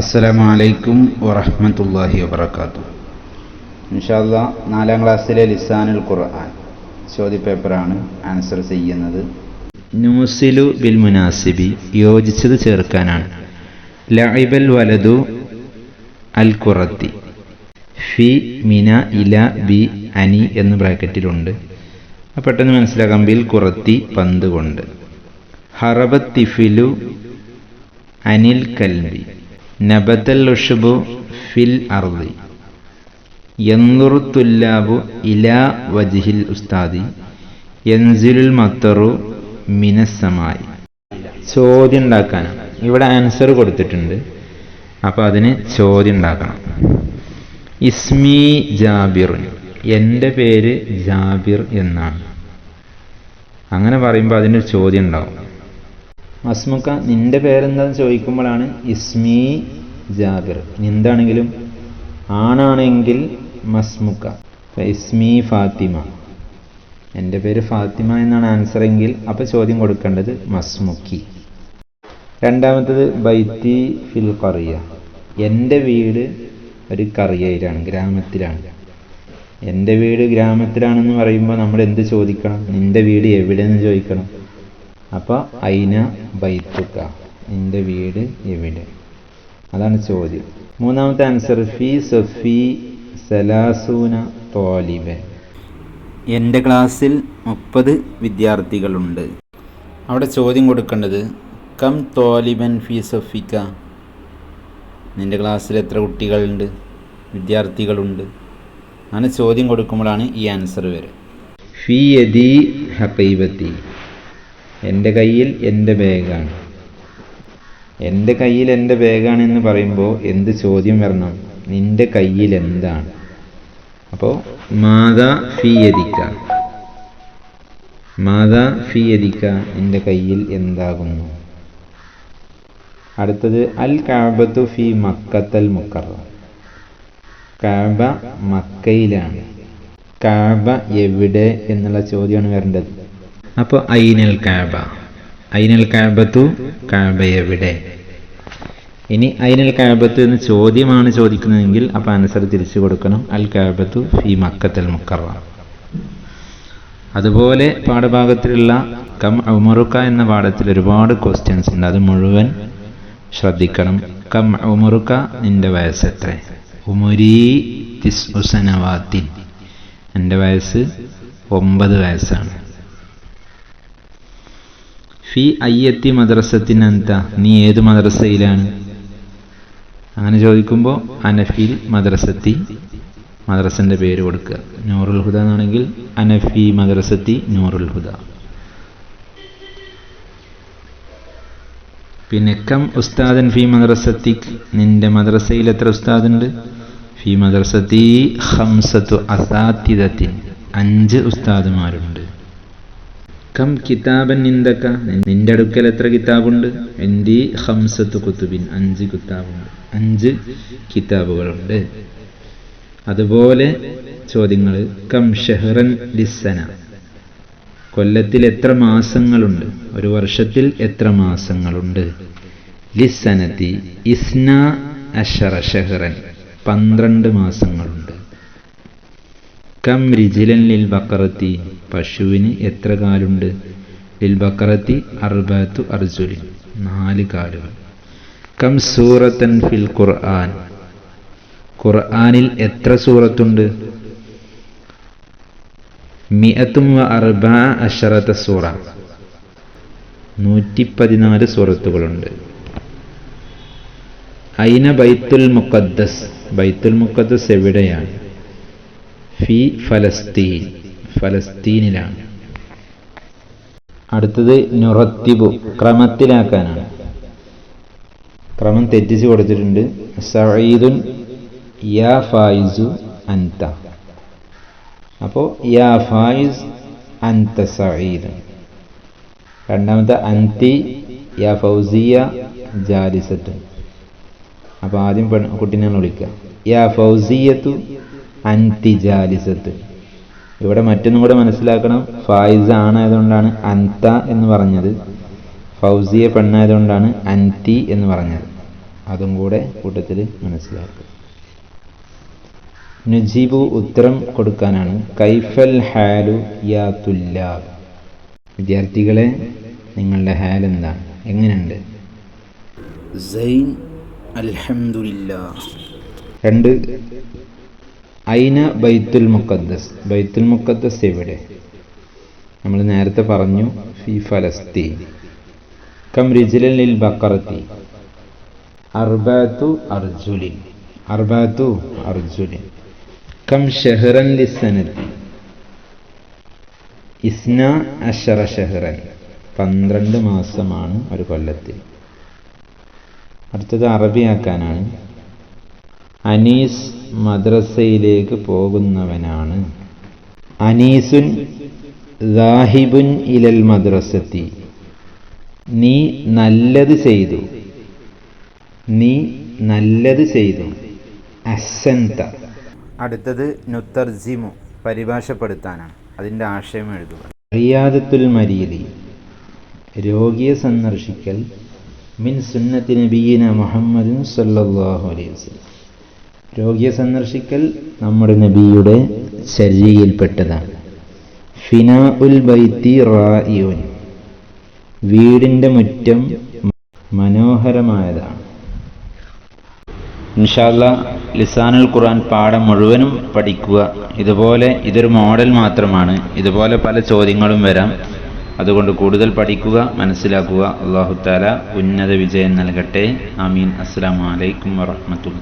അസ്സലാമു അലൈക്കും വറഹ്മത്തുള്ളാഹി വബറകാതുഹു. ഇൻഷാല്ല നാലാം ക്ലാസ്സിലെ ലിസാനുൽ ഖുർആൻ ചോദ്യപേപ്പറാണ് ആൻസർ ചെയ്യുന്നത്. നൂസിലു ബിൽ മുനാസിബി യോജിച്ചത് ചേർക്കാനാണ്. ലൈബൽ വലതു അൽ ഖുറത്തി. ഫി മിന ഇല ബി അനി എന്ന് ബ്രാക്കറ്റിലുണ്ട്. പെട്ടെന്ന് മനസ്സിലാക്കാം ബിൽ കുറത്തി പന്ത് കൊണ്ട്. ഹറബത്തിഫിലു അനിൽ കൽബി. നബതൽ ഉഷബു ഫിൽ അർദി. തുല്ലാബു ഇലാ വജിഹിൽ ഉസ്താദി. യൻസിലുൽ മത്തറു മിനസ്സമായി. ചോദ്യം ഉണ്ടാക്കാനാണ് ഇവിടെ ആൻസർ കൊടുത്തിട്ടുണ്ട്. അപ്പോൾ അതിന് ചോദ്യം ഉണ്ടാക്കണം ഇസ്മി ജാബിറുൻ എന്റെ പേര് ജാബിർ എന്നാണ്. അങ്ങനെ പറയുമ്പോൾ അതിനൊരു ചോദ്യം ഉണ്ടാവും മസ്മുക്ക നിന്റെ പേരെന്താന്ന് ചോദിക്കുമ്പോഴാണ് ഇസ്മി ജാബിർ. എന്താണെങ്കിലും ആണാണെങ്കിൽ മസ്മുക്ക. ഇസ്മി ഫാത്തിമ. എന്റെ പേര് ഫാത്തിമ എന്നാണ് ആൻസർ എങ്കിൽ അപ്പോൾ ചോദ്യം കൊടുക്കേണ്ടത് മസ്മുക്കി. രണ്ടാമത്തത് ബൈത്തി ഫിൽ കറിയ എന്റെ വീട് ഒരു കറിയയിലാണ് ഗ്രാമത്തിലാണ്. എന്റെ വീട് ഗ്രാമത്തിലാണെന്ന് പറയുമ്പോൾ നമ്മൾ എന്ത് ചോദിക്കണം? നിന്റെ വീട് എവിടെയെന്ന് ചോദിക്കണം? അപ്പോൾ അയിന ബൈത്തുക്ക നിന്റെ വീട് എവിടെ? അതാണ് ചോദ്യം. മൂന്നാമത്തെ ആൻസർ ഫി സഫി സലാസൂന തോലിബൻ എന്റെ ക്ലാസ്സിൽ മുപ്പത് വിദ്യാർത്ഥികളുണ്ട്. അവിടെ ചോദ്യം കൊടുക്കേണ്ടത് കം തോലിബൻ ഫി സഫിക്ക നിന്റെ ക്ലാസ്സിൽ എത്ര കുട്ടികളുണ്ട്? വിദ്യാർത്ഥികളുണ്ട്. അങ്ങനെ ചോദ്യം കൊടുക്കുമ്പോഴാണ് ഈ ആൻസർ വരെ ഫി യദി ഹക്കൈബത്തി എന്റെ കയ്യിൽ എന്റെ ബാഗാണ്. എന്റെ കയ്യിൽ എന്റെ ബാഗാണ് എന്ന് പറയുമ്പോൾ എന്ത് ചോദ്യം വരണം? നിന്റെ കയ്യിൽ എന്താണ്? അപ്പോൾ മാതാ ഫീയതിക്ക മാതാ ഫീയതിക്ക എന്റെ കയ്യിൽ എന്താകുന്നു? അടുത്തത് അൽ കാബത്തു ഫി മക്കത്തൽ മുക്കറ കാബ മക്കയിലാണ്. കാബ എവിടെ എന്നുള്ള ചോദ്യമാണ് വരേണ്ടത്. അപ്പോൾ ഐനൽ കാബ. ഐനൽ കാബത്തു കാബ എവിടെ ഇനി ഐനൽ കാബത്ത് എന്ന് ചോദ്യമാണ് ചോദിക്കുന്നതെങ്കിൽ അപ്പോൾ ആൻസർ തിരിച്ചു കൊടുക്കണം. അൽ കാബത്തു ഫി മക്കത്തൽ മുക്കറ. അതുപോലെ പാഠഭാഗത്തിലുള്ള കം ഉമറുക്ക എന്ന പാഠത്തിൽ ഒരുപാട് ക്വസ്റ്റ്യൻസ് ഉണ്ട്. അത് മുഴുവൻ ശ്രദ്ധിക്കണം. കം ഉമറുക്ക നിന്റെ വയസ്സ് എത്ര ഉമുരി തിസ് ഉസനവാത്തിൻ. എന്റെ വയസ്സ് ഒമ്പത് വയസ്സാണ്. ഫി അയ്യത്തി മദ്രസത്തിനന്ത? നീ ഏത് മദ്രസയിലാണ്? അങ്ങനെ ചോദിക്കുമ്പോൾ അനഫിൽ മദ്രസത്തി മദ്രസന്റെ പേര് കൊടുക്കുക. നൂറുൽ ഹുദ എന്നാണെങ്കിൽ അനഫി മദ്രസത്തി നൂറുൽ ഹുദ. പിന്നെ കം ഉസ്താദൻ ഫി മദ്രസത്തി നിന്റെ മദ്രസയിൽ എത്ര ഉസ്താദുണ്ട്? ഫി മദ്രസത്തി ഹംസത്തു അസാത്തിദത്തിൻ അഞ്ച് ഉസ്താദുമാരുണ്ട്. കം കിതാബൻ നിന്തക്ക നിന്റെ അടുക്കൽ എത്ര കിതാബുണ്ട്? എന്റെ ഹംസത്ത് കുത്തുബിൻ അഞ്ച് കിതാബുണ്ട്. അഞ്ച് കിതാബുകളുണ്ട്. അതുപോലെ ചോദ്യങ്ങൾ. കം ഷെഹ്റൻ ലിസന കൊല്ലത്തിൽ എത്ര മാസങ്ങളുണ്ട്? ഒരു വർഷത്തിൽ എത്ര മാസങ്ങളുണ്ട്? ലിസനത്തി ഇസ്ന അഷറ ഷെഹ്റൻ. പന്ത്രണ്ട് മാസങ്ങളുണ്ട്. കം റിജിലൻ ലിൽ ബക്കറത്തി പശുവിന് എത്ര കാലുണ്ട്? ലിൽ ബക്കറത്തി അർബത്തു അർജുലിൻ നാല് കാലുകൾ. കം സൂറത്തൻ ഫിൽ ഖുർആൻ. ഖുർആനിൽ എത്ര സൂറത്തുണ്ട്? മിയത്തും അർബ അഷറത്ത സൂറ. നൂറ്റി പതിനാല് സൂറത്തുകളുണ്ട്. ഐന ബൈത്തുൽ മുഖദ്ദസ്. ബൈത്തുൽ മുഖദ്ദസ് എവിടെയാണ്? ഫി ഫലസ്തീൻ. ഫലസ്തീനിലാണ്. അടുത്തത് നുറത്തിബു ക്രമത്തിലാക്കാനാണ്. ക്രമം തെറ്റിച്ച് കൊടുത്തിട്ടുണ്ട്. സഈദുൻ യാ ഫായിസു അൻത. അപ്പോൾ യാ ഫായിസ് അൻത സഈദ് രണ്ടാമത്തെ അൻതി യാ ഫൗസിയ ജാലിസത്തു അപ്പോൾ ആദ്യം പെൺ കുട്ടീനെ വിളിക്കുക. യാ ഫൗസിയത്തു അൻതി ജാലിസത്ത് ഇവിടെ മറ്റൊന്നും കൂടെ മനസ്സിലാക്കണം. ഫായിസ് ആണായതുകൊണ്ടാണ് അന്ത എന്ന് പറഞ്ഞത്. ഫൗസിയ പെണ്ണായതുകൊണ്ടാണ് അന്തി എന്ന് പറഞ്ഞത്. അതും കൂടെ കൂട്ടത്തിൽ മനസ്സിലാക്കുക. നുജീബു ഉത്തരം കൊടുക്കാനാണ്. കൈഫൽ ഹാലു യാ തുല്ലാബ്. വിദ്യാർത്ഥികളെ നിങ്ങളുടെ ഹാൽ എന്താണ്? എങ്ങനെയുണ്ട്? സൈൻ അൽഹംദുലില്ലാ രണ്ട്. ഐന ബൈത്തുൽ മുഖദ്ദസ്? ബൈത്തുൽ മുഖദ്ദസ് എവിടെ? നമ്മൾ നേരത്തെ പറഞ്ഞു ഫി ഫലസ്തീൻ. കം ലിൽ ബക്കറത്തി. അർബാത്തു അർജുലിൻ. അർബാത്തു അർജുലിൻ. കം ഷെഹ്റൻ ലിസനത്തി ഇസ്ന അഷറ ഷെഹ്റൻ. പന്ത്രണ്ട് മാസമാണ് ഒരു കൊല്ലത്തിൽ. അടുത്തത് അറബിയാക്കാനാണ്. അനീസ് മദ്രസയിലേക്ക് പോകുന്നവനാണ്. അനീസുൻ ദാഹിബുൻ ഇലൽ മദ്രസത്തി. നീ നല്ലത് ചെയ്തു. നീ നല്ലത് ചെയ്തു. അസന്ത. അടുത്തത് നുത്തർജിമു പരിഭാഷപ്പെടുത്താനാണ്. അതിന്റെ ആശയം എഴുതുക. റിയാദത്തുൽ മരീലി രോഗിയെ സന്ദർശിക്കൽ മിൻ സുന്നത്തി നബീന മുഹമ്മദ് സല്ലല്ലാഹു അലൈഹി വസല്ലം. രോഗിയെ സന്ദർശിക്കൽ നമ്മുടെ നബിയുടെ ശരീരയിൽപ്പെട്ടതാണ്. ഫിന ഉൽ ബൈത്തി റായിയോൻ വീടിന്റെ മുറ്റം മനോഹരമായതാണ്. ഇൻഷാല്ല ലിസാനുൽ ഖുറാൻ പാഠം മുഴുവനും പഠിക്കുക. ഇതുപോലെ ഇതൊരു മോഡൽ മാത്രമാണ്. ഇതുപോലെ പല ചോദ്യങ്ങളും വരാം. അതുകൊണ്ട് കൂടുതൽ പഠിക്കുക മനസ്സിലാക്കുക. അള്ളാഹു താല ഉന്നത വിജയം നൽകട്ടെ. ആമീൻ. അസ്സാം വലൈക്കും വറഹമത്തുള്ള